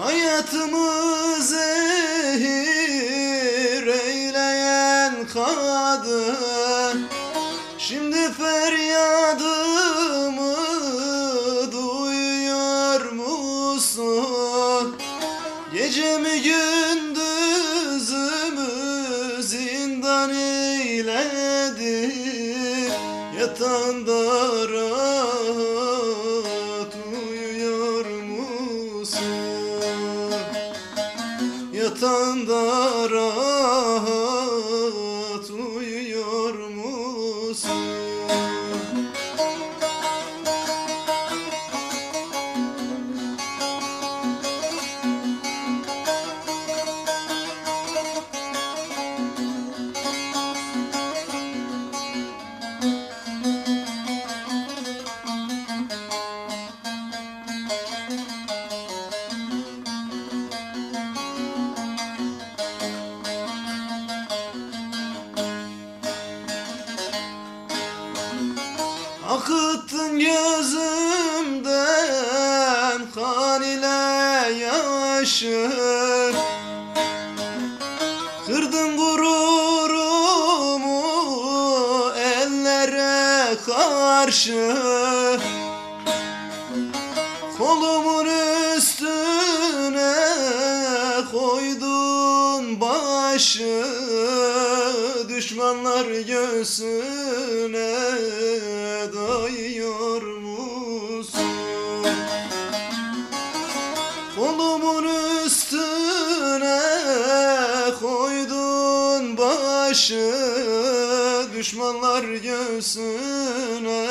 Hayatımı zehir eyleyen kadın Şimdi feryadımı duyuyor musun? Gecemi gündüzümü zindan eyledi Yatağında rahat uyuyor musun? Yatağında rahat Akıttın gözümden kan ile yaşı Kırdın gururumu ellere karşı. Kolumun üstüne koydun başı. Düşmanlar göğsüne Kolumun üstüne koydun başı Düşmanlar göğsüne